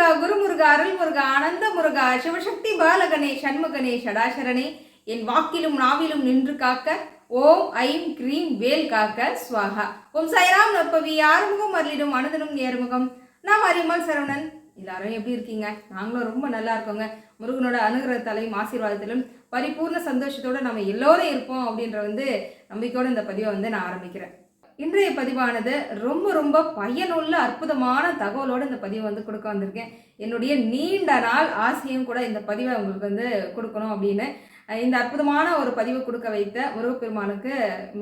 முருகா குரு முருகா அருள் முருகா ஆனந்த முருகா சிவசக்தி பாலகனே சண்முகனே ஷடாசரனே என் வாக்கிலும் நாவிலும் நின்று காக்க ஓம் I'm cream வேல் காக்க ஸ்வாகா ஓம் சைராம் நப்பவி ஆறுமுகம் அருளிடும் அனுதனும் நேர்முகம். நான் அரிமல் சரவணன். எல்லாரும் எப்படி இருக்கீங்க? நாங்களும் ரொம்ப நல்லா இருக்கோங்க. முருகனோட அனுகிரகத்தாலையும் ஆசீர்வாதத்திலும் பரிபூர்ண சந்தோஷத்தோட நம்ம எல்லோரும் இருப்போம் அப்படின்ற வந்து நம்பிக்கையோட இந்த பதிவை வந்து நான் ஆரம்பிக்கிறேன். இன்றைய பதிவானது ரொம்ப ரொம்ப பயனுள்ள அற்புதமான தகவலோடு இந்த பதிவை வந்து கொடுக்க வந்திருக்கேன். என்னுடைய நீண்ட நாள் ஆசையும் கூட இந்த பதிவை உங்களுக்கு வந்து கொடுக்கணும் அப்படின்னு. இந்த அற்புதமான ஒரு பதிவை கொடுக்க வைத்த முருகப்பெருமானுக்கு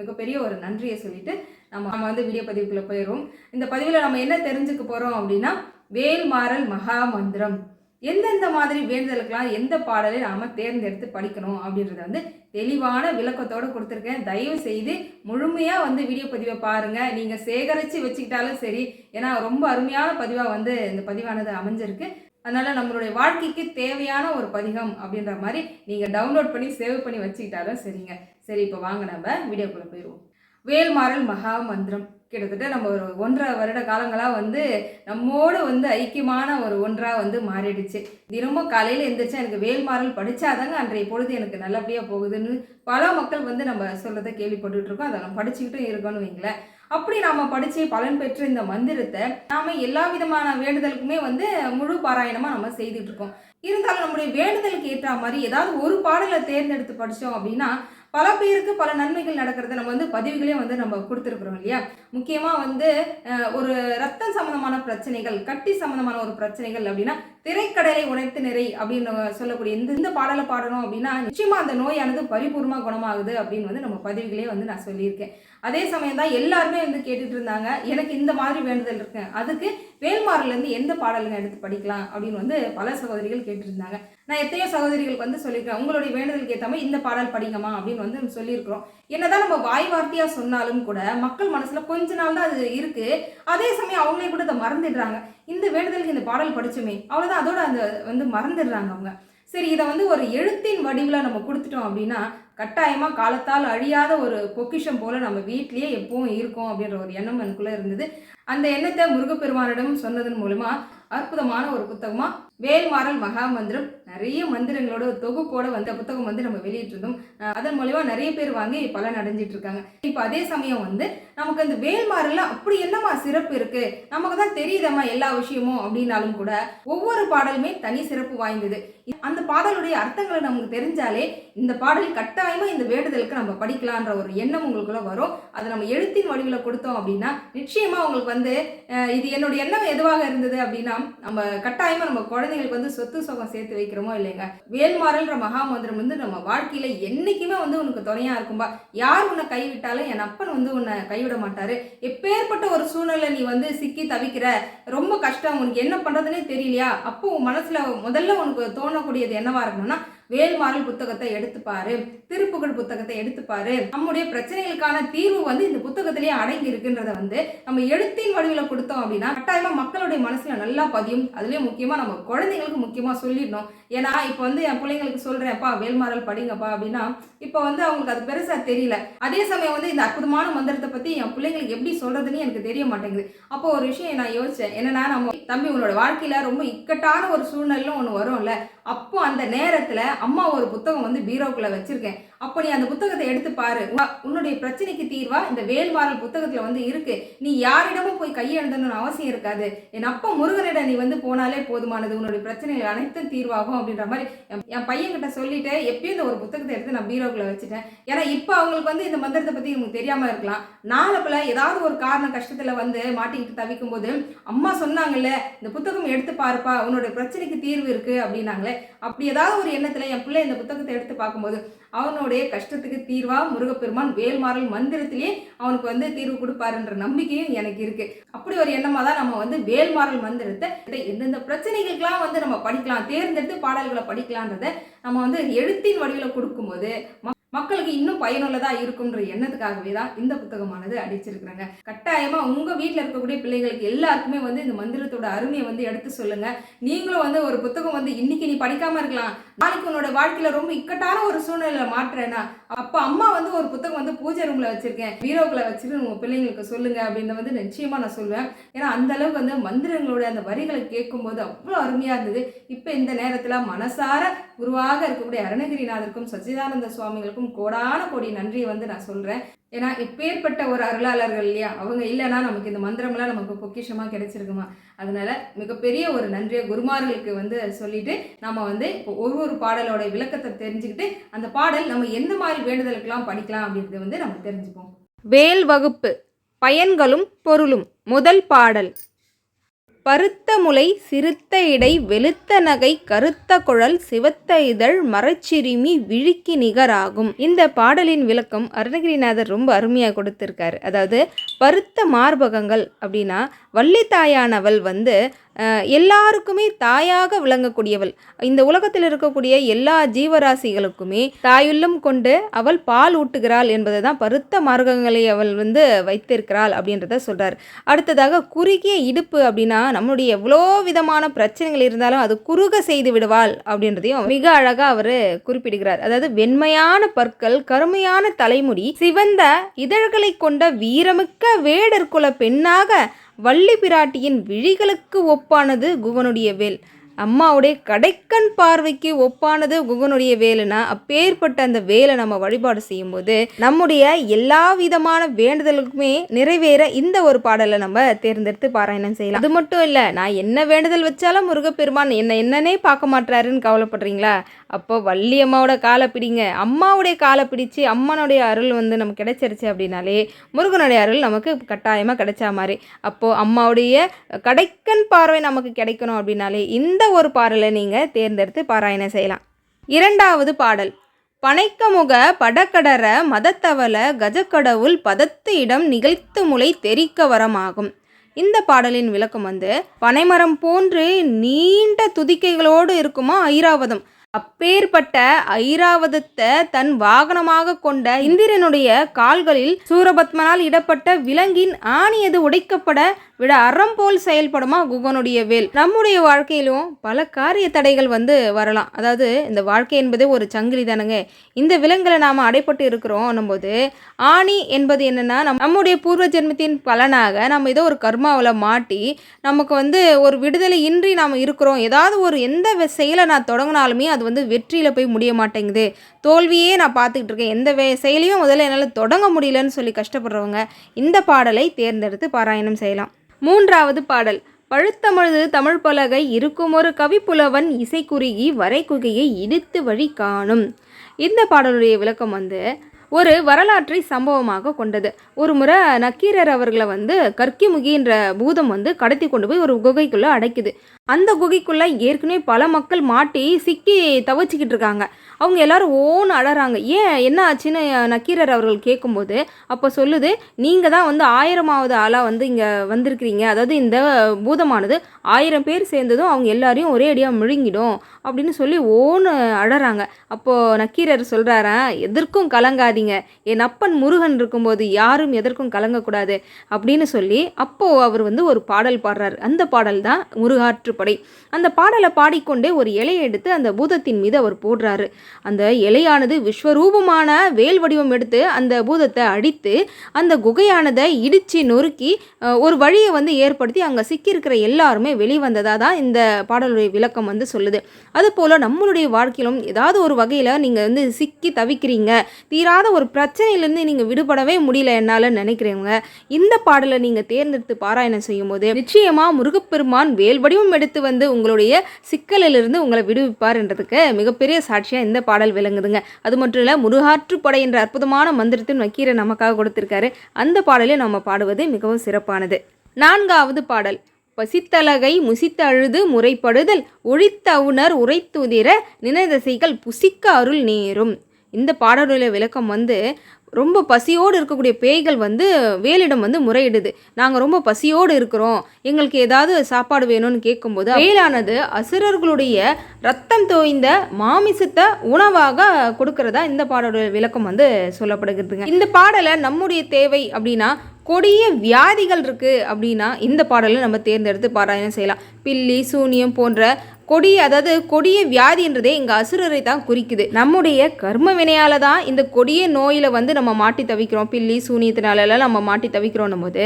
மிகப்பெரிய ஒரு நன்றியை சொல்லிட்டு நம்ம நம்ம வந்து வீடியோ பதிவுக்குள்ளே போயிடுவோம் இந்த பதிவில் நம்ம என்ன தெரிஞ்சுக்க போகிறோம் அப்படின்னா வேல்மாறல் மகா மந்திரம் எந்தெந்த மாதிரி வேண்டுதலுக்கெல்லாம் எந்த பாடலை நாம் தேர்ந்தெடுத்து படிக்கணும் அப்படின்றத வந்து தெளிவான விளக்கத்தோடு கொடுத்துருக்கேன். தயவு செய்து முழுமையாக வந்து வீடியோ பதிவை பாருங்கள் நீங்கள் சேகரித்து வச்சுக்கிட்டாலும் சரி ஏன்னா ரொம்ப அருமையான பதிவாக வந்து இந்த பதிவானது அமைஞ்சிருக்கு. அதனால் நம்மளுடைய வாழ்க்கைக்கு தேவையான ஒரு பதிகம் அப்படின்ற மாதிரி நீங்கள் டவுன்லோட் பண்ணி சேவ் பண்ணி வச்சுக்கிட்டாலும் சரிங்க. சரி இப்போ வாங்க நம்ம வீடியோக்குள்ளே போயிடுவோம். வேல்மாறல் மகா மந்திரம். கிட்டத்தட்ட நம்ம ஒரு ஒன்றரை வருட காலங்களாக வந்து நம்மோடு வந்து ஐக்கியமான ஒரு ஒன்றாக வந்து மாறிடுச்சு. தினமும் காலையில் எழுந்திரிச்சா எனக்கு வேல்மாறல் படித்தாதாங்க அன்றைய பொழுது எனக்கு நல்லபடியாக போகுதுன்னு பல மக்கள் வந்து நம்ம சொல்கிறத கேள்விப்பட்டுட்டு இருக்கோம். அதை நம்ம படிச்சுக்கிட்டும் இருக்கோன்னு வைங்களேன். அப்படி நாம் படித்து பலன் பெற்ற இந்த மந்திரத்தை நாம் எல்லா விதமான வேண்டுதலுக்குமே வந்து முழு பாராயணமாக நம்ம செய்துட்டு இருக்கோம். இருந்தாலும் நம்முடைய வேண்டுதலுக்கு ஏற்ற மாதிரி ஏதாவது ஒரு பாடலை தேர்ந்தெடுத்து படித்தோம் அப்படின்னா பல பேருக்கு பல நன்மைகள் நடக்கிறது நம்ம வந்து பதிவுகளையும் வந்து நம்ம கொடுத்துருக்குறோம் இல்லையா? முக்கியமாக வந்து ஒரு ரத்தம் சம்மந்தமான பிரச்சனைகள் கட்டி சம்மந்தமான ஒரு பிரச்சனைகள் அப்படின்னா திரைக்கடலை உடைத்து நிறை அப்படின்னு சொல்லக்கூடிய இந்த இந்த பாடலை பாடணும் அப்படின்னா நிச்சயமாக அந்த நோயானது பரிபூர்ணமாக குணமாகுது அப்படின்னு வந்து நம்ம பதிவுகளே வந்து நான் சொல்லியிருக்கேன். அதே சமயம் தான் எல்லாருமே வந்து கேட்டுட்டு இருந்தாங்க எனக்கு இந்த மாதிரி வேண்டுதல் இருக்கு. அதுக்கு வேல்மாரிலேருந்து எந்த பாடலுங்க எடுத்து படிக்கலாம் அப்படின்னு வந்து பல சகோதரிகள் கேட்டிருந்தாங்க நான் எத்தனையோ சகோதரிகளுக்கு வந்து சொல்லியிருக்கேன் உங்களுடைய வேண்டுதலுக்கு ஏற்ற மாதிரி இந்த பாடல் படிங்கம்மா அப்படின்னு வந்து சொல்லியிருக்கிறோம். என்னதான் நம்ம வாய் வார்த்தையாக சொன்னாலும் கூட மக்கள் மனசில் கொஞ்ச நாள் தான் அது இருக்குது அதே சமயம் அவங்களே கூட அதை மறந்துடுறாங்க. இந்த வேண்டுதலுக்கு இந்த பாடல் படிச்சுமே அவ்வளோதான் அதோட அந்த வந்து மறந்துடுறாங்க அவங்க. சரி இதை வந்து ஒரு எழுத்தின் வடிவில் நம்ம கொடுத்துட்டோம் அப்படின்னா கட்டாயமாக காலத்தால் அழியாத ஒரு பொக்கிஷம் போல் நம்ம வீட்லேயே எப்பவும் இருக்கும் அப்படின்ற ஒரு எண்ணம் எனக்குள்ளே இருந்தது. அந்த எண்ணத்தை முருகப்பெருமானிடம் சொன்னதன் மூலமா அற்புதமான ஒரு புத்தகமாக வேல்மாறல் மகா மந்திரம் நிறைய மந்திரங்களோட தொகுப்போட வந்த புத்தகம் வந்து நம்ம வெளியிட்டிருந்தோம். அதன் மூலயமா நிறைய பேர் வாங்கி பலன் அடைஞ்சிட்டு இருக்காங்க இப்போ அதே சமயம் வந்து நமக்கு அந்த வேல்மாறல்ல அப்படி என்னமா சிறப்பு இருக்கு? நமக்கு தான் தெரியுதம்மா எல்லா விஷயமும் அப்படின்னாலும் கூட ஒவ்வொரு பாடலுமே தனி சிறப்பு வாய்ந்தது. அந்த பாடலுடைய அர்த்தங்களை நமக்கு தெரிஞ்சாலே இந்த பாடல் கட்டாயமாக இந்த வேண்டுதலுக்கு நம்ம படிக்கலான்ற ஒரு எண்ணம் உங்களுக்குள்ள வரும். அதை நம்ம எழுத்தின் வடிவில் கொடுத்தோம் அப்படின்னா நிச்சயமா உங்களுக்கு வந்து இது என்னுடைய எண்ணம் எதுவாக இருந்தது அப்படின்னா நம்ம கட்டாயமாக நம்ம குழந்தைங்களுக்கு வந்து சொத்து சுகம் சேர்த்து வைக்கிறோமோ இல்லைங்க? வேல்மாறல்ன்ற மகாமந்திரம் வந்து நம்ம வாழ்க்கையில என்னைக்குமே வந்து உனக்கு துணையா இருக்கும்பா. யார் உன்னை கைவிட்டாலும் என் அப்பன் வந்து உன்னை கைவிட மாட்டார். எப்பேற்பட்ட ஒரு சூழ்நிலை நீ வந்து சிக்கி தவிக்கிற ரொம்ப கஷ்டம் உனக்கு என்ன பண்றதுனே தெரியலையா? அப்போ உன் மனசுல முதல்ல உனக்கு தோணக்கூடியது என்னவா இருக்கணும்னா வேல்மாறல் புத்தகத்தை எடுத்துப்பாரு திருப்புகழ் புத்தகத்தை எடுத்துப்பாரு. நம்முடைய பிரச்சனைகளுக்கான தீர்வு வந்து இந்த புத்தகத்திலேயே அடங்கி இருக்குன்றத வந்து நம்ம எழுத்தின் வடிவில் கொடுத்தோம் அப்படின்னா கட்டாயமா மக்களுடைய மனசுல நல்லா பதியும். அதுலயும் முக்கியமா நம்ம குழந்தைங்களுக்கு முக்கியமா சொல்லிடணும். ஏன்னா இப்போ வந்து என் பிள்ளைங்களுக்கு சொல்கிறேன்ப்பா வேல்மாறல் படிங்கப்பா அப்படின்னா இப்போ வந்து அவங்களுக்கு அது பெருசாக தெரியல. அதே சமயம் வந்து இந்த அற்புதமான மந்திரத்தை பற்றி என் பிள்ளைங்களுக்கு எப்படி சொல்கிறதுன்னு எனக்கு தெரிய மாட்டேங்குது. அப்போ ஒரு விஷயம் நான் யோசித்தேன் என்னன்னா நம்ம தம்பி உங்களோட வாழ்க்கையில் ரொம்ப இக்கட்டான ஒரு சூழ்நிலை ஒன்று வரும்ல. அப்போ அந்த நேரத்தில் அம்மா ஒரு புத்தகம் வந்து பீரோக்குள்ளே வச்சுருக்கேன். அப்போ நீ அந்த புத்தகத்தை எடுத்து பாரு. உன்னுடைய பிரச்சனைக்கு தீர்வா இந்த வேல்மாறல் புத்தகத்துல வந்து இருக்கு. நீ யாரிடமும் போய் கையெழுந்தணும்னு அவசியம் இருக்காது. என் அப்பா முருகனிடம் நீ வந்து போனாலே போதுமானது. உன்னுடைய பிரச்சனைகள் அனைத்தும் தீர்வாகும் அப்படின்ற மாதிரி என் பையன்கிட்ட சொல்லிட்டு எப்பயும் இந்த ஒரு புத்தகத்தை எடுத்து நான் பீரோக்குள்ள வச்சுட்டேன். ஏன்னா இப்போ அவங்களுக்கு வந்து இந்த மந்திரத்தை பத்தி உங்களுக்கு தெரியாம இருக்கலாம். நாளப்பில் ஏதாவது ஒரு காரணம் கஷ்டத்துல வந்து மாட்டிக்கிட்டு தவிக்கும் போது அம்மா சொன்னாங்கல்ல இந்த புத்தகம் எடுத்து பாருப்பா. உன்னோட பிரச்சனைக்கு தீர்வு இருக்கு. அப்படின்னாங்களே. அப்படி ஏதாவது ஒரு எண்ணத்துல என் பிள்ளை இந்த புத்தகத்தை எடுத்து பார்க்கும்போது அவனுடைய கஷ்டத்துக்கு தீர்வா முருகப்பெருமான் வேல்மாறல் மந்திரத்திலேயே அவனுக்கு வந்து தீர்வு கொடுப்பாருன்ற நம்பிக்கையும் எனக்கு இருக்கு. அப்படி ஒரு எண்ணமா தான் நம்ம வந்து வேல்மாறல் மந்திரத்தை எந்தெந்த பிரச்சனைகளுக்கெல்லாம் வந்து நம்ம படிக்கலாம் தேர்ந்தெடுத்து பாடல்களை படிக்கலான்றத நம்ம வந்து எழுத்தின் வடிவில் கொடுக்கும்போது ம- மக்களுக்கு இன்னும் பயனுள்ளதாக இருக்கும்ன்ற எண்ணத்துக்காகவே தான் இந்த புத்தகமானது அடிச்சிருக்கிறாங்க. கட்டாயமாக உங்கள் வீட்டில் இருக்கக்கூடிய பிள்ளைகளுக்கு எல்லாருக்குமே வந்து இந்த மந்திரத்தோட அருமையை வந்து எடுத்து சொல்லுங்கள் நீங்களும் வந்து ஒரு புத்தகம் வந்து இன்னைக்கு நீ படிக்காமல் இருக்கலாம். நாளைக்கு உன்னோட வாழ்க்கையில் ரொம்ப இக்கட்டான ஒரு சூழ்நிலையில மாற்றுறேன்னா அப்போ அம்மா வந்து ஒரு புத்தகம் வந்து பூஜை ரூம்ல வச்சுருக்கேன். பீரோக்குள்ள வச்சுட்டு உங்கள் பிள்ளைங்களுக்கு சொல்லுங்கள் அப்படின்னு வந்து நிச்சயமாக நான் சொல்லுவேன் ஏன்னா அந்த அளவுக்கு வந்து மந்திரங்களோட அந்த வரிகளை கேட்கும்போது அவ்வளோ அருமையாக இருந்தது. இப்போ இந்த நேரத்தில் மனசார குருவாக இருக்கக்கூடிய அருணகிரிநாதருக்கும் சச்சிதானந்த சுவாமிகளுக்கும் கோடான கோடி நன்றியை வந்து நான் சொல்கிறேன் ஏன்னா எப்பேற்பட்ட ஒரு அருளாளர்கள் இல்லையா? அவங்க இல்லைன்னா நமக்கு இந்த மந்திரம்லாம் நமக்கு பொக்கிஷமாக கிடைச்சிருக்குமா? அதனால மிகப்பெரிய ஒரு நன்றியை குருமார்களுக்கு வந்து சொல்லிட்டு நம்ம வந்து இப்போ ஒரு ஒரு பாடலோட விளக்கத்தை தெரிஞ்சுக்கிட்டு அந்த பாடல் நம்ம எந்த மாதிரி வேண்டுதலுக்கெல்லாம் படிக்கலாம் அப்படின்றத வந்து நம்ம தெரிஞ்சுப்போம். வேல் வகுப்பு பயன்களும் பொருளும் முதல் பாடல். பருத்த முலை சிறுத்த இடை வெளுத்த நகை கருத்த குழல் சிவத்த இதழ் மரச்சிறுமி விழிக்கு நிகராகும். இந்த பாடலின் விளக்கம் அருணகிரிநாதர் ரொம்ப அருமையாக கொடுத்திருக்காரு. அதாவது பருத்த மார்பகங்கள் அப்படின்னா வள்ளித்தாயானவள் வந்து எல்லாருக்குமே தாயாக விளங்கக்கூடியவள். இந்த உலகத்தில் இருக்கக்கூடிய எல்லா ஜீவராசிகளுக்குமே தாயுள்ளம் கொண்டு அவள் பால் ஊட்டுகிறாள் என்பதை தான் பருத்த மார்க்கங்களை அவள் வந்து வைத்திருக்கிறாள் அப்படின்றத சொல்கிறார் அடுத்ததாக குறுகிய இடுப்பு அப்படின்னா நம்மளுடைய எவ்வளோ விதமான பிரச்சனைகள் இருந்தாலும் அது குறுக செய்து விடுவாள் அப்படின்றதையும் மிக அழகாக அவர் குறிப்பிடுகிறார். அதாவது வெண்மையான பற்கள் கருமையான தலைமுடி சிவந்த இதழ்களை கொண்ட வீரமிக்க வேடற்குல பெண்ணாக வள்ளி பிராட்டியின் விழிகளுக்கு ஒப்பானது குகனுடைய வேல். அம்மாவுடைய கடைக்கண் பார்வைக்கு ஒப்பானது குகனுடைய வேலைனா அப்பேற்பட்ட அந்த வேலை நம்ம வழிபாடு செய்யும்போது நம்முடைய எல்லா விதமான வேண்டுதலுக்குமே நிறைவேற இந்த ஒரு பாடலை நம்ம தேர்ந்தெடுத்து பாராயணம் செய்யலாம். அது மட்டும் இல்லை நான் என்ன வேண்டுதல் வச்சாலும் முருகப்பெருமான் என்ன என்னன்னே பார்க்க மாட்டாருன்னு கவலைப்படுறீங்களா? அப்போ வள்ளி அம்மாவோட காலை பிடிங்க. அம்மாவுடைய காலை பிடிச்சு அம்மனுடைய அருள் வந்து நமக்கு கிடைச்சிருச்சு அப்படின்னாலே முருகனுடைய அருள் நமக்கு கட்டாயமாக கிடைச்சா மாதிரி. அப்போது அம்மாவுடைய கடைக்கண் பார்வை நமக்கு கிடைக்கணும் அப்படின்னாலே இந்த ஒரு பாடலை நீங்கள் தேர்ந்தெடுத்து பாராயணம் செய்யலாம். இரண்டாவது பாடல். பனைக்கமுக படக்கடர மதத்தவல கஜக்கடவுள் பதத்து இடம் நிகழ்த்து முளை தெரிக்க வரமாகும். இந்த பாடலின் விளக்கம் வந்து பனைமரம் போன்று நீண்ட துதிக்கைகளோடு இருக்குமா ஐராவதம். அப்பேற்பட்ட ஐராவதத்தை தன் வாகனமாக கொண்ட இந்திரனுடைய கால்களில் சூரபத்மனால் இடப்பட்ட விலங்கின் ஆணியது உடைக்கப்பட விட அறம் போல் செயல்படுமா குகனுடைய வேல்? நம்முடைய வாழ்க்கையிலும் பல காரிய தடைகள் வந்து வரலாம். அதாவது இந்த வாழ்க்கை என்பதே ஒரு சங்கிலி தானுங்க. இந்த விலங்குகளை நாம் அடைப்பட்டு இருக்கிறோம் போது ஆணி என்பது என்னன்னா நம் நம்முடைய பூர்வ ஜென்மத்தின் பலனாக நம்ம ஏதோ ஒரு கர்மாவில் மாட்டி நமக்கு வந்து ஒரு விடுதலை இன்றி நாம் இருக்கிறோம். ஏதாவது ஒரு எந்த செயலை நான் தொடங்கினாலுமே அது வந்து வெற்றியில் போய் முடிய மாட்டேங்குது. தோல்வியே நான் பார்த்துக்கிட்டு இருக்கேன். எந்த வே செயலையும் முதல்ல என்னால் தொடங்க முடியலன்னு சொல்லி கஷ்டப்படுறவங்க இந்த பாடலை தேர்ந்தெடுத்து பாராயணம் செய்யலாம். மூன்றாவது பாடல். பழுத்தமிழ்து தமிழ் பலகை இருக்குமொரு கவிப்புலவன் இசைக்குறுகி வரைக்குகையை இடித்து வழி காணும். இந்த பாடலுடைய விளக்கம் வந்து ஒரு வரலாற்றை சம்பவமாக கொண்டது. ஒரு முறை நக்கீரர் அவர்களை வந்து கற்கிமுகின்ற பூதம் வந்து கடத்தி கொண்டு போய் ஒரு குகைக்குள்ளே அடைக்குது. அந்த குகைக்குள்ளே ஏற்கனவே பல மக்கள் மாட்டி சிக்கி தவிச்சிக்கிட்டு இருக்காங்க. அவங்க எல்லாரும் ஓன்னு அழறாங்க. ஏன்? என்ன ஆச்சுன்னு நக்கீரர் அவர்கள் கேட்கும்போது அப்போ சொல்லுது நீங்கள் தான் வந்து ஆயிரமாவது ஆளாக வந்து இங்கே வந்திருக்கிறீங்க. அதாவது இந்த பூதமானது ஆயிரம் பேர் சேர்ந்ததும் அவங்க எல்லாரையும் ஒரே அடியாக முழுங்கிடும். அப்படின்னு சொல்லி ஓன்னு அழறாங்க. அப்போது நக்கீரர் சொல்கிறாரா எதற்கும் கலங்காதீங்க. என் அப்பன் முருகன் இருக்கும்போது யாரும் எதற்கும் கலங்கக்கூடாது. அப்படின்னு சொல்லி அப்போது அவர் வந்து ஒரு பாடல் பாடுறார். அந்த பாடல் தான் முருகாற்றுப்படை. அந்த பாடலை பாடிக்கொண்டே ஒரு இலையை எடுத்து அந்த பூதத்தின் மீது அவர் போடுறாரு. அந்த இலையானது விஸ்வரூபமான வேல் வடிவம் எடுத்து அந்த பூதத்தை அடித்து அந்த குகையானதை இடித்து நொறுக்கி ஒரு வழியை வந்து ஏற்படுத்தி அங்கே சிக்கியிருக்கிற எல்லாருமே வெளிவந்ததாக தான் இந்த பாடலுடைய விளக்கம் வந்து சொல்லுது. அதுபோல் நம்மளுடைய வாழ்க்கையிலும் ஏதாவது ஒரு வகையில் நீங்கள் வந்து சிக்கி தவிக்கிறீங்க. தீராத ஒரு பிரச்சனையிலேருந்து நீங்கள் விடுபடவே முடியல என்னால் நினைக்கிறவங்க இந்த பாடலை நீங்கள் தேர்ந்தெடுத்து பாராயணம் செய்யும்போது நிச்சயமாக முருகப்பெருமான் வேல் வடிவம் எடுத்து வந்து உங்களுடைய சிக்கலிலிருந்து உங்களை விடுவிப்பார் என்றதுக்கு மிகப்பெரிய சாட்சியாக இந்த பாடல் விளங்குதுங்க. அது மட்டும் இல்லை முருகாற்றுப்படை என்ற அற்புதமான மந்திரத்தின் வக்கீரை நமக்காக கொடுத்திருக்காரு. அந்த பாடலை நம்ம பாடுவது மிகவும் சிறப்பானது. நான்காவது பாடல். பசித்தலகை முசித்தழுது முறைப்படுதல் ஒழித்தவுணர் உரைத்துதிர நினைதசைகள் புசிக்க அருள் நேரும். இந்த பாடலுடைய விளக்கம் வந்து ரொம்ப பசியோடு இருக்கக்கூடிய பேய்கள் வந்து வேலிடம் வந்து முறையிடுது. நாங்கள் ரொம்ப பசியோடு இருக்கிறோம். எங்களுக்கு ஏதாவது சாப்பாடு வேணும்னு கேட்கும்போது வேலானது அசுரர்களுடைய ரத்தம் தோய்ந்த மாமிசத்தை உணவாக கொடுக்கறதா இந்த பாடலோட விளக்கம் வந்து சொல்லப்படுகிறதுங்க. இந்த பாடலை நம்முடைய தேவை அப்படின்னா கொடிய வியாதிகள் இருக்குது அப்படின்னா இந்த பாடலை நம்ம தேர்ந்தெடுத்து பாராயணம் செய்யலாம். பில்லி சூனியம் போன்ற கொடிய அதாவது கொடிய வியாதின்றதே இங்கே அசுரரை தான் குறிக்குது. நம்முடைய கர்ம வினையால தான் இந்த கொடிய நோயில் வந்து நம்ம மாட்டி தவிக்கிறோம். பில்லி சூனியத்தினாலெல்லாம் நம்ம மாட்டி தவிக்கிறோம் போது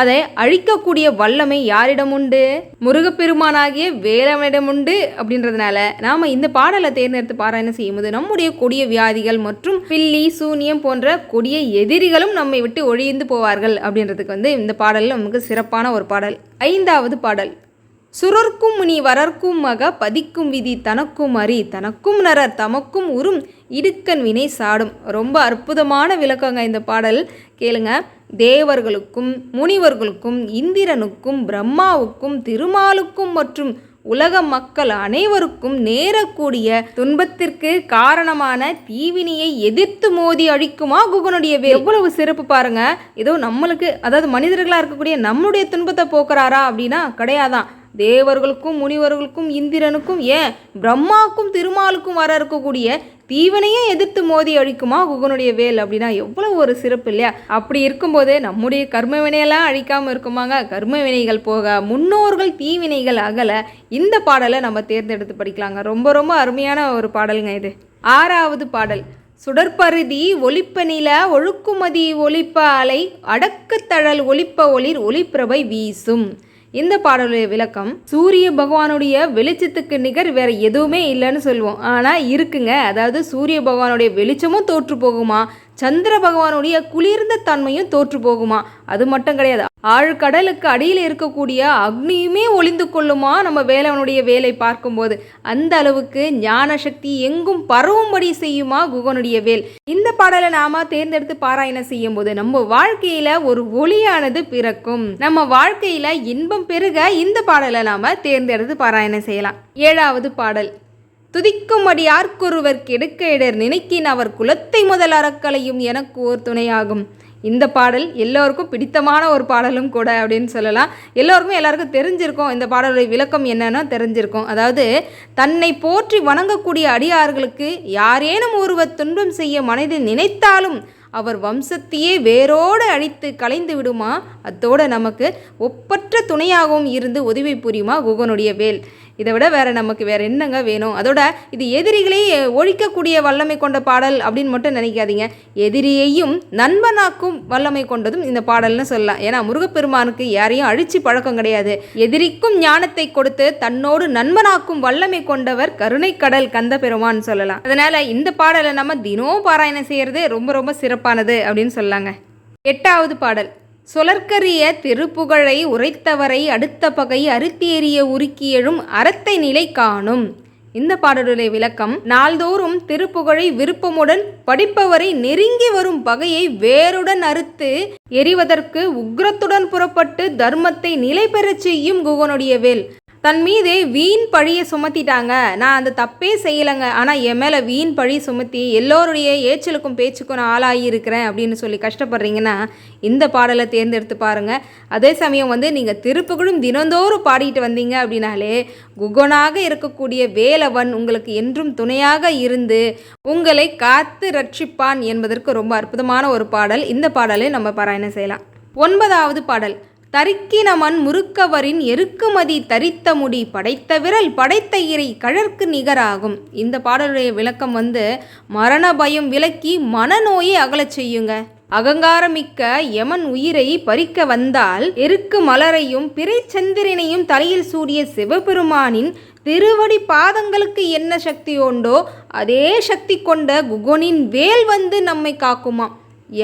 அதை அழிக்கக்கூடிய வல்லமை யாரிடம் உண்டு? முருகப்பெருமானாகிய வேலவனிடம் உண்டு அப்படின்றதுனால நாம் இந்த பாடலை தேர்ந்தெடுத்து பாராயணம் செய்யும்போது நம்முடைய கொடிய வியாதிகள் மற்றும் பில்லி சூனியம் போன்ற கொடிய எதிரிகளும் நம்மை விட்டு ஒழிந்து போவார்கள் அப்படின்றதுக்கு வந்து இந்த பாடல் நமக்கு சிறப்பான ஒரு பாடல். ஐந்தாவது பாடல். சுரர்க்கும் முனி வரர்க்கும் மக பதிக்கும் விதி தனக்கும் அறி தனக்கும் நரர் தமக்கும் உறும் இடுக்கன் வினை சாடும். ரொம்ப அற்புதமான விளக்கங்க இந்த பாடல். கேளுங்க. தேவர்களுக்கும் முனிவர்களுக்கும் இந்திரனுக்கும் பிரம்மாவுக்கும் திருமாலுக்கும் மற்றும் உலக மக்கள் அனைவருக்கும் நேரக்கூடிய துன்பத்திற்கு காரணமான தீவினியை எதிர்த்து மோதி அழிக்குமா குகனுடைய எவ்வளவு சிறப்பு பாருங்க. ஏதோ நம்மளுக்கு அதாவது மனிதர்களாக இருக்கக்கூடிய நம்மளுடைய துன்பத்தை போக்குறாரா அப்படின்னா கிடையாதான். தேவர்களுக்கும் முனிவர்களுக்கும் இந்திரனுக்கும் ஏன் பிரம்மாவுக்கும் திருமாலுக்கும் வர இருக்கக்கூடிய தீவனையே எதிர்த்து மோதி அழிக்குமா குகனுடைய வேல் அப்படின்னா எவ்வளோ ஒரு சிறப்பு இல்லையா? அப்படி இருக்கும்போது நம்முடைய கர்ம வினையெல்லாம் அழிக்காமல் இருக்குமாங்க? கர்ம வினைகள் போக முன்னோர்கள் தீவினைகள் அகல இந்த பாடலை நம்ம தேர்ந்தெடுத்து படிக்கலாங்க. ரொம்ப ரொம்ப அருமையான ஒரு பாடலுங்க இது. ஆறாவது பாடல். சுடற்பருதி ஒளிப்ப நில ஒழுக்குமதி ஒளிப்ப அலை அடக்குத்தழல் ஒளிப்ப ஒளிர் ஒளிப்பிரபை வீசும். இந்த பாடலுடைய விளக்கம் சூரிய பகவானுடைய வெளிச்சத்துக்கு நிகர் வேற எதுவுமே இல்லைன்னு சொல்லுவோம். ஆனால் இருக்குங்க. அதாவது சூரிய பகவானுடைய வெளிச்சமும் தோற்று போகுமா? சந்திர பகவானுடைய குளிர்ந்த தன்மையும் தோற்று போகுமா? அது மட்டும் கிடையாது. ஆழ்கடலுக்கு அடியில் இருக்கக்கூடிய அக்னியுமே ஒளிந்து கொள்ளுமா? நம்ம வேலவனுடைய வேலை பார்க்கும்போது. அந்த அளவுக்கு ஞான சக்தி எங்கும் பரவும்படி செய்யுமா குகனுடைய வேல்? இந்த பாடலை நாம தேர்ந்தெடுத்து பாராயணம் செய்யும் போது நம்ம வாழ்க்கையில ஒரு ஒளியானது பிறக்கும். நம்ம வாழ்க்கையில இன்பம் பெருக இந்த பாடலை நாம தேர்ந்தெடுத்து பாராயணம் செய்யலாம். ஏழாவது பாடல். துதிக்கும்படி யார்க்கொருவர் கெடுக்க இடர் நினைக்கின் அவர் குலத்தை முதல் அறக்கலையும் எனக்கு ஓர் துணையாகும். இந்த பாடல் எல்லோருக்கும் பிடித்தமான ஒரு பாடலும் கூட அப்படின்னு சொல்லலாம். எல்லோருக்குமே எல்லாருக்கும் தெரிஞ்சிருக்கும் இந்த பாடலுடைய விளக்கம் என்னன்னா தெரிஞ்சிருக்கும். அதாவது தன்னை போற்றி வணங்கக்கூடிய அடியார்களுக்கு யாரேனும் ஒருவர் துன்பம் செய்ய மனதில் நினைத்தாலும் அவர் வம்சத்தையே வேரோடு அழித்து கலைந்து விடுமா? அத்தோடு நமக்கு ஒப்பற்ற துணையாகவும் இருந்து உதவி புரியுமா? குகனுடைய வேல். இதை விட வேற நமக்கு வேறு என்னங்க வேணும்? அதோட இது எதிரிகளை ஒழிக்கக்கூடிய வல்லமை கொண்ட பாடல் அப்படின்னு மட்டும் நினைக்காதீங்க. எதிரியையும் நண்பனாக்கும் வல்லமை கொண்டதும் இந்த பாடல்னு சொல்லலாம். ஏன்னா முருகப்பெருமானுக்கு யாரையும் அழிச்சு பழக்கம் கிடையாது. எதிரிக்கும் ஞானத்தை கொடுத்து தன்னோடு நண்பனாக்கும் வல்லமை கொண்டவர் கருணைக்கடல் கந்த பெருமான் சொல்லலாம். அதனால இந்த பாடலை நம்ம தினமும் பாராயணம் செய்யறது ரொம்ப ரொம்ப சிறப்பானது அப்படின்னு சொல்லாங்க எட்டாவது பாடல். சொலற்கரிய திருப்புகழை உரைத்தவரை அடுத்த பகை அறுத்தேறிய உருக்கியெழும் அறத்தை நிலை காணும். இந்த பாடலுடைய விளக்கம் நாள்தோறும் திருப்புகழை விருப்பமுடன் படிப்பவரை நெருங்கி வரும் பகையை வேருடன் அறுத்து எரிவதற்கு உக்ரத்துடன் புறப்பட்டு தர்மத்தை நிலை பெறச் செய்யும் குகனுடைய வேல். தன் மீது வீண் பழியை சுமத்திட்டாங்க. நான் அந்த தப்பே செய்யலைங்க. ஆனால் என் மேலே வீண் பழி சுமத்தி எல்லோருடைய ஏச்சலுக்கும் பேச்சுக்கும் நான் ஆளாகி இருக்கிறேன் அப்படின்னு சொல்லி கஷ்டப்படுறீங்கன்னா இந்த பாடலை தேர்ந்தெடுத்து பாருங்கள் அதே சமயம் வந்து நீங்கள் திருப்புகளும் தினந்தோறும் பாடிட்டு வந்தீங்க அப்படின்னாலே குகனாக இருக்கக்கூடிய வேலவன் உங்களுக்கு என்றும் துணையாக இருந்து உங்களை காத்து ரட்சிப்பான் என்பதற்கு ரொம்ப அற்புதமான ஒரு பாடல். இந்த பாடலை நம்ம பாராயணம் செய்யலாம். ஒன்பதாவது பாடல். தரிக்கினமன் முறுக்கவரின் எருக்குமதி தரித்த முடி படைத்த விரல் படைத்த இறை கழற்கு நிகராகும். இந்த பாடலுடைய விளக்கம் வந்து மரண பயம் விலக்கி மனநோயை அகலச் செய்யுங்க. அகங்காரமிக்க யமன் உயிரை பறிக்க வந்தால் எருக்கு மலரையும் பிறை சந்திரனையும் தலையில் சூடிய சிவபெருமானின் திருவடி பாதங்களுக்கு என்ன சக்தி உண்டோ அதே சக்தி கொண்ட குகனின் வேல் வந்து நம்மை காக்குமா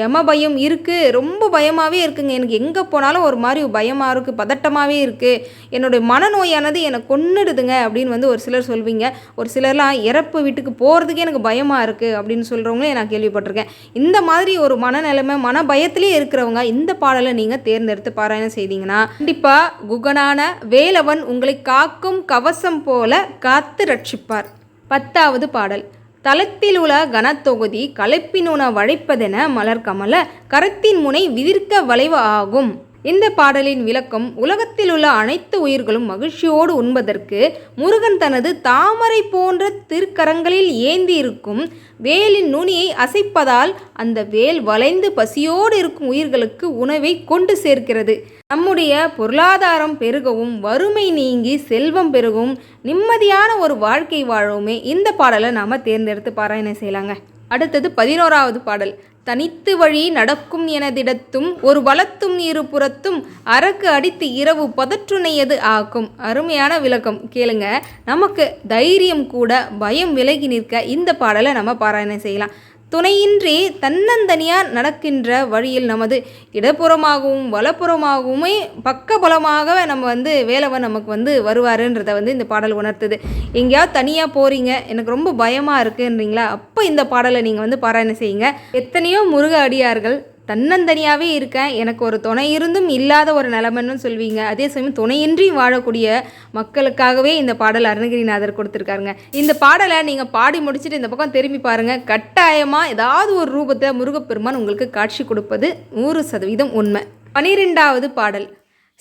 எம பயம் இருக்குது ரொம்ப பயமாகவே இருக்குங்க. எனக்கு எங்கே போனாலும் ஒரு மாதிரி பயமாக இருக்குது பதட்டமாகவே இருக்குது என்னுடைய மனநோயானது என்னை கொன்னுடுதுங்க அப்படின்னு வந்து ஒரு சிலர் சொல்வீங்க. ஒரு சிலர்லாம் இறப்பு வீட்டுக்கு போகிறதுக்கே எனக்கு பயமாக இருக்குது அப்படின்னு சொல்கிறவங்களே நான் கேள்விப்பட்டிருக்கேன். இந்த மாதிரி ஒரு மனநிலைமை மன பயத்திலே இருக்கிறவங்க இந்த பாடலை நீங்கள் தேர்ந்தெடுத்து பாராயணம் செய்தீங்கன்னா கண்டிப்பாக குகனான வேலவன் உங்களை காக்கும் கவசம் போல காத்து ரட்சிப்பார். பத்தாவது பாடல். தளத்தில் கனத்தொகுதி கலப்பினுண வழைப்பதென மலர்கமல கரத்தின் முனை விதிர்க்க வளைவு ஆகும். இந்த பாடலின் விளக்கம் உலகத்தில் உள்ள அனைத்து உயிர்களும் மகிழ்ச்சியோடு உண்பதற்கு முருகன் தனது தாமரை போன்ற திருக்கரங்களில் ஏந்தி இருக்கும் வேலின் நுனியை அசைப்பதால் அந்த வேல் வளைந்து பசியோடு இருக்கும் உயிர்களுக்கு உணவை கொண்டு சேர்க்கிறது. நம்முடைய பொருளாதாரம் பெருகவும் வறுமை நீங்கி செல்வம் பெருகவும் நிம்மதியான ஒரு வாழ்க்கை வாழவுமே இந்த பாடலை நாம் தேர்ந்தெடுத்து பாராயணம் செய்யலாங்க. அடுத்தது பதினோராவது பாடல். தனித்து வழி நடக்கும் எனதிடத்தும் ஒரு வளத்தும் இரு புறத்தும் அரக்கு அடித்து இரவு பதற்றுணையது ஆக்கும். அருமையான விளக்கம். கேளுங்க. நமக்கு தைரியம் கூட பயம் விலகி நிற்க இந்த பாடலை நம்ம பாராயணம் செய்யலாம். துணையின்றி தன்னந்தனியாக நடக்கின்ற வழியில் நமது இடப்புறமாகவும் வலப்புறமாகவுமே பக்கபலமாக நம்ம வந்து வேலவன் நமக்கு வந்து வருவாருன்றதை வந்து இந்த பாடல் உணர்த்துது. எங்கேயாவது தனியாக போகிறீங்க எனக்கு ரொம்ப பயமாக இருக்குன்றீங்களா? அப்போ இந்த பாடலை நீங்கள் வந்து பாராயணம் செய்யுங்க. எத்தனையோ முருக அடியார்கள் தன்னந்தனியாகவே இருக்கேன். எனக்கு ஒரு துணை இருந்தும் இல்லாத ஒரு நிலமன்னு சொல்வீங்க. அதே சமயம் துணையின்றி வாழக்கூடிய மக்களுக்காகவே இந்த பாடல் அருணகிரிநாதர் கொடுத்துருக்காருங்க. இந்த பாடலை நீங்கள் பாடி முடிச்சுட்டு இந்த பக்கம் திரும்பி பாருங்கள் கட்டாயமாக ஏதாவது ஒரு ரூபத்தை முருகப்பெருமான் உங்களுக்கு காட்சி கொடுப்பது நூறு சதவீதம் உண்மை. பனிரெண்டாவது பாடல்.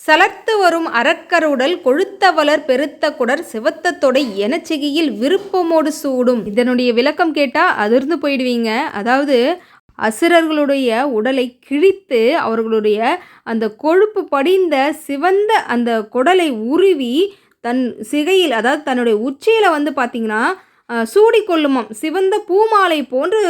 சலர்த்து வரும் அறக்கருடல் கொழுத்தவளர் பெருத்த குடர் சிவத்த தொடை எனச்செகியில் விருப்பமோடு சூடும். இதனுடைய விளக்கம் கேட்டால் அதிர்ந்து போயிடுவீங்க. அதாவது அசுரர்களுடைய உடலை கிழித்து அவர்களுடைய அந்த கொழுப்பு படிந்த சிவந்த அந்த குடலை உருவி தன் சிகையில் அதாவது தன்னுடைய உச்சியில் வந்து பார்த்திங்கன்னா சூடிக்கொள்ளுமாம். சிவந்த பூமாலை போன்று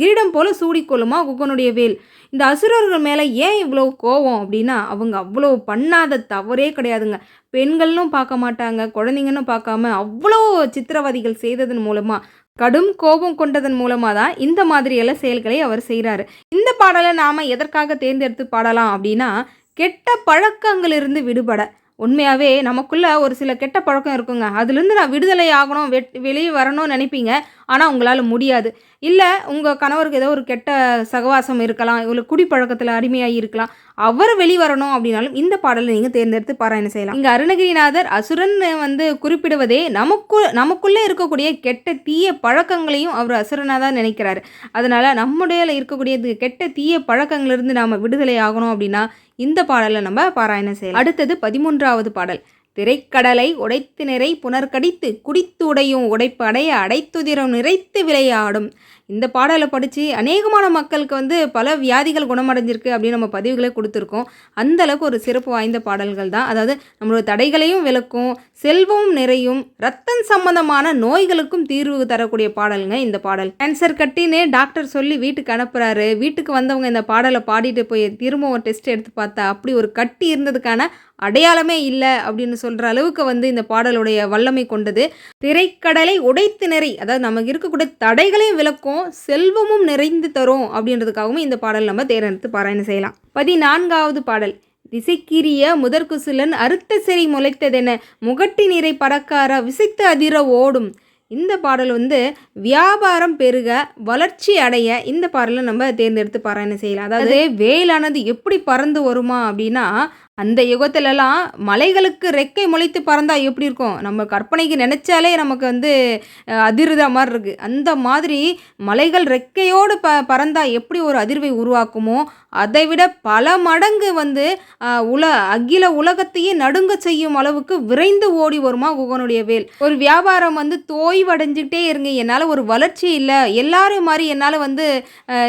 கிரீடம் போல சூடிக்கொள்ளுமா குகனுடைய வேல். இந்த அசுரர்கள் மேலே ஏன் இவ்வளோ கோவம் அப்படின்னா அவங்க அவ்வளோ பண்ணாத தவறே கிடையாதுங்க. பெண்கள்னும் பார்க்க மாட்டாங்க குழந்தைங்கன்னு பார்க்காம அவ்வளோ சித்திரவதைகள் செய்ததன் மூலமாக கடும் கோபம் கொண்டதன் மூலமாக தான் இந்த மாதிரியெல்லாம் செயல்களை அவர் செய்கிறாரு இந்த பாடலை நாம் எதற்காக தேர்ந்தெடுத்து பாடலாம் அப்படின்னா கெட்ட பழக்கங்களிலிருந்து விடுபட. உண்மையாகவே நமக்குள்ளே ஒரு சில கெட்ட பழக்கம் இருக்குங்க. அதுலேருந்து நான் விடுதலை ஆகணும் வெட் வெளியே வரணும்னு நினைப்பீங்க. ஆனால் உங்களால் முடியாது. இல்லை உங்கள் கணவருக்கு ஏதோ ஒரு கெட்ட சகவாசம் இருக்கலாம் இவ்வளோ குடிப்பழக்கத்தில் அடிமையாகி இருக்கலாம். அவர் வெளிவரணும் அப்படின்னாலும் இந்த பாடலை நீங்கள் தேர்ந்தெடுத்து பாராயணம் செய்யலாம். இங்கே அருணகிரிநாதர் அசுரன் வந்து குறிப்பிடுவதே நமக்கு நமக்குள்ளே இருக்கக்கூடிய கெட்ட தீய பழக்கங்களையும் அவர் அசுரனாக தான் நினைக்கிறாரு. அதனால் நம்முடைய இருக்கக்கூடிய கெட்ட தீய பழக்கங்களிலிருந்து நாம் விடுதலை ஆகணும் அப்படின்னா இந்த பாடலை நம்ம பாராயணம் செய்யலாம். அடுத்தது பதிமூன்றாவது பாடல். திரைக்கடலை உடைத்து நிறை புனர்கடித்து குடித்து உடையும் உடைப்படைய அடைத்துதிரம் நிறைத்து விளையாடும். இந்த பாடலை படித்து அநேகமான மக்களுக்கு வந்து பல வியாதிகள் குணமடைஞ்சிருக்கு அப்படின்னு நம்ம பதிவுகளே கொடுத்துருக்கோம். அந்த அளவுக்கு ஒரு சிறப்பு வாய்ந்த பாடல்கள் தான். அதாவது நம்மளோட தடைகளையும் விளக்கும் செல்வமும் நிறையும் ரத்தம் சம்பந்தமான நோய்களுக்கும் தீர்வு தரக்கூடிய பாடலுங்க இந்த பாடல். கேன்சர் கட்டின்னு டாக்டர் சொல்லி வீட்டுக்கு அனுப்புகிறாரு வீட்டுக்கு வந்தவங்க இந்த பாடலை பாடிட்டு போய் திரும்பவும் டெஸ்ட் எடுத்து பார்த்தா அப்படி ஒரு கட்டி இருந்ததுக்கான அடையாளமே இல்லை அப்படின்னு சொல்கிற அளவுக்கு வந்து இந்த பாடலுடைய வல்லமை கொண்டது. திரைக்கடலை உடைத்து நிறை அதாவது நமக்கு இருக்கக்கூடிய தடைகளையும் விளக்கும் செல்வமும் நிறைந்து தரும் அப்படின்றதுக்காகவும் இந்த பாடல் நம்ம தேர்ந்தெடுத்து பாராயணம் செய்யலாம். பதினான்காவது பாடல். திசைக்கிரிய முதற்குசிலன் அறுத்த செறி முளைத்ததென முகட்டி நிறை படக்கார விசைத்து அதிர ஓடும். இந்த பாடல் வந்து வியாபாரம் பெருக வளர்ச்சி அடைய இந்த பாடலை நம்ம தேர்ந்தெடுத்து பாராயணம் செய்யலாம். அதாவது வேலானது எப்படி பறந்து வருமா அப்படின்னா அந்த யுகத்திலலாம் மலைகளுக்கு ரெக்கை முளைத்து பறந்தால் எப்படி இருக்கும்? நம்ம கற்பனைக்கு நினச்சாலே நமக்கு வந்து அதிர்த மாதிரி இருக்குது அந்த மாதிரி மலைகள் ரெக்கையோடு ப பறந்தால் எப்படி ஒரு அதிர்வை உருவாக்குமோ அதை விட பல மடங்கு வந்து உல அகில உலகத்தையே நடுங்க செய்யும் அளவுக்கு விரைந்து ஓடி வருமா குகனுடைய வேல். ஒரு வியாபாரம் வந்து தோய்வடைஞ்சிட்டே இருங்க. என்னால் ஒரு வளர்ச்சி இல்லை. எல்லாரும் மாதிரி என்னால் வந்து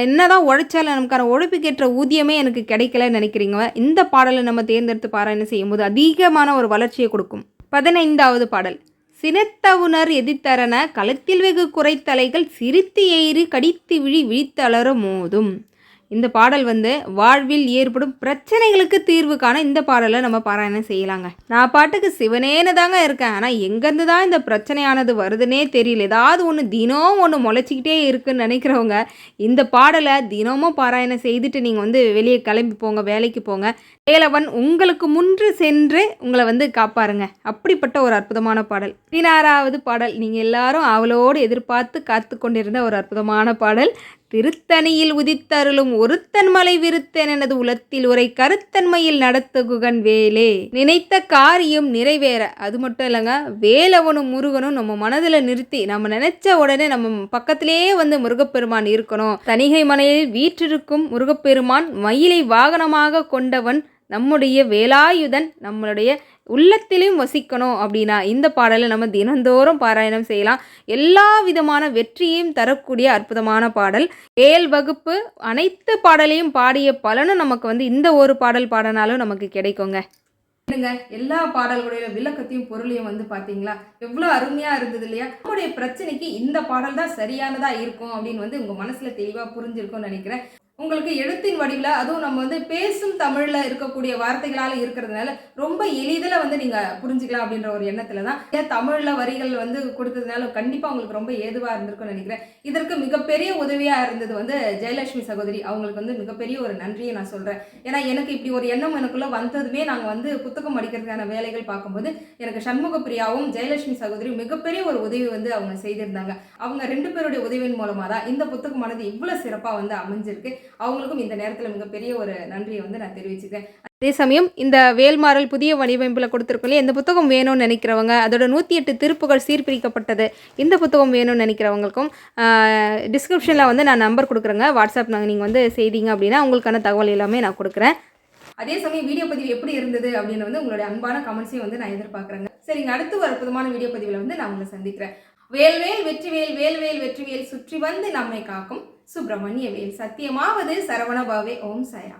என்னதான் உழைச்சாலும் நமக்கான உழைப்புக்கேற்ற ஊதியமே எனக்கு கிடைக்கலன்னு நினைக்கிறீங்க. இந்த பாடலை நம்ம தேர்ந்தெடுத்து பாராயணம் செய்யும்போது அதிகமான ஒரு வளர்ச்சியை கொடுக்கும். பதினைந்தாவது பாடல். சினத்தவுணர் எதிர்த்தரன களத்தில் வெகு குறைத்தலைகள் சிரித்து எயிறு கடித்து விழி விழித்தளர மோதும் இந்த பாடல் வந்து வாழ்வில் ஏற்படும் பிரச்சனைகளுக்கு தீர்வு காண இந்த பாடலை நம்ம பாராயணம் செய்யலாங்க. நான் பாட்டுக்கு சிவனேன்னு தாங்க இருக்கேன். ஆனால் எங்கேருந்து தான் இந்த பிரச்சனையானது வருதுன்னே தெரியல. ஏதாவது ஒன்று தினம் ஒன்று முளைச்சிக்கிட்டே இருக்குன்னு நினைக்கிறவங்க இந்த பாடலை தினமும் பாராயணம் செய்துட்டு நீங்கள் வந்து வெளியே கிளம்பி போங்க வேலைக்கு போங்க. வேலவன் உங்களுக்கு முன்று சென்று உங்களை வந்து காப்பாருங்க. அப்படிப்பட்ட ஒரு அற்புதமான பாடல். பதினாறாவது பாடல். நீங்கள் எல்லாரும் அவளோடு எதிர்பார்த்து காத்து கொண்டிருந்த ஒரு அற்புதமான பாடல். திருத்தணியில் உதித்தருளும் ஒருத்தன் மலை விருத்தன் எனது உலத்தில் உரை கருத்தன்மையில் நடத்துகுகன் வேலே. நினைத்த காரியம் நிறைவேற. அது மட்டும் இல்லைங்க வேலவனும் முருகனும் நம்ம மனதில் நிறுத்தி நம்ம நினைச்ச உடனே நம்ம பக்கத்திலேயே வந்து முருகப்பெருமான் இருக்கணும். தணிகை மனையில் வீற்றிருக்கும் முருகப்பெருமான் மயிலை வாகனமாக கொண்டவன் நம்முடைய வேலாயுதன் நம்மளுடைய உள்ளத்திலையும் வசிக்கணும் அப்படின்னா இந்த பாடலை நம்ம தினந்தோறும் பாராயணம் செய்யலாம். எல்லா விதமான வெற்றியையும் தரக்கூடிய அற்புதமான பாடல். ஏழ் வகுப்பு அனைத்து பாடலையும் பாடிய பலனும் நமக்கு வந்து இந்த ஒரு பாடல் பாடினாலும் நமக்கு கிடைக்குங்க. என்னங்க எல்லா பாடல்களுடைய விளக்கத்தையும் பொருளையும் வந்து பார்த்தீங்களா? எவ்வளோ அருமையாக இருந்தது இல்லையா? நம்முடைய பிரச்சனைக்கு இந்த பாடல் தான் சரியானதாக இருக்கும் அப்படின்னு வந்து உங்கள் மனசில் தெளிவாக புரிஞ்சிருக்கும்னு நினைக்கிறேன். உங்களுக்கு எழுத்தின் வடிவில் அதுவும் நம்ம வந்து பேசும் தமிழில் இருக்கக்கூடிய வார்த்தைகளால் இருக்கிறதுனால ரொம்ப எளிதில் வந்து நீங்கள் புரிஞ்சுக்கலாம் அப்படின்ற ஒரு எண்ணத்தில் தான். ஏன் தமிழில் வரிகள் வந்து கொடுத்ததுனால கண்டிப்பாக உங்களுக்கு ரொம்ப ஏதுவாக இருந்திருக்கும்னு நினைக்கிறேன். இதற்கு மிகப்பெரிய உதவியாக இருந்தது வந்து ஜெயலட்சுமி சகோதரி. அவங்களுக்கு வந்து மிகப்பெரிய ஒரு நன்றியை நான் சொல்கிறேன் ஏன்னா எனக்கு இப்படி ஒரு எண்ணம் எனக்குள்ளே வந்ததுமே நாங்கள் வந்து புத்தகம் அடிக்கிறதுக்கான வேலைகள் பார்க்கும்போது எனக்கு சண்முக பிரியாவும் ஜெயலட்சுமி சகோதரியும் மிகப்பெரிய ஒரு உதவி வந்து அவங்க செய்திருந்தாங்க. அவங்க ரெண்டு பேருடைய உதவியின் மூலமாக தான் இந்த புத்தகமானது இவ்வளோ சிறப்பாக வந்து அமைஞ்சிருக்கு. அவங்களுக்கும் இந்த நேரத்தில் மிகப்பெரிய ஒரு நன்றியை வந்து நான் தெரிவிச்சுக்கிறேன். அதே சமயம் இந்த வேல்மாறல் புதிய வடிவமைப்பில் கொடுத்துருக்கோம் இல்லையா? இந்த புத்தகம் வேணும்னு நினைக்கிறவங்க அதோட நூற்றி எட்டு திருப்புகள் சீர்பிரிக்கப்பட்டது இந்த புத்தகம் வேணும்னு நினைக்கிறவங்களுக்கும் டிஸ்கிரிப்ஷனில் வந்து நான் நம்பர் கொடுக்குறேங்க. வாட்ஸ்அப் நாங்கள் நீங்கள் வந்து செய்தீங்க அப்படின்னா உங்களுக்கான தகவல் எல்லாமே நான் கொடுக்குறேன். அதே சமயம் வீடியோ பதிவு எப்படி இருந்தது அப்படின்னு வந்து உங்களுடைய அன்பான கமெண்ட்ஸையும் வந்து நான் எதிர்பார்க்குறேங்க. சரிங்க அடுத்து ஒரு அற்புதமான வீடியோ பதிவில் வந்து நான் உங்களை சந்திக்கிறேன். வேல்வேல் வெற்றிவேல் வேல்வேல் வெற்றிவேல் சுற்றி வந்து நம்மை காக்கும் சுப்பிரமணிய வேல். சத்தியமாவது சரவணபாவே ஓம் சயா.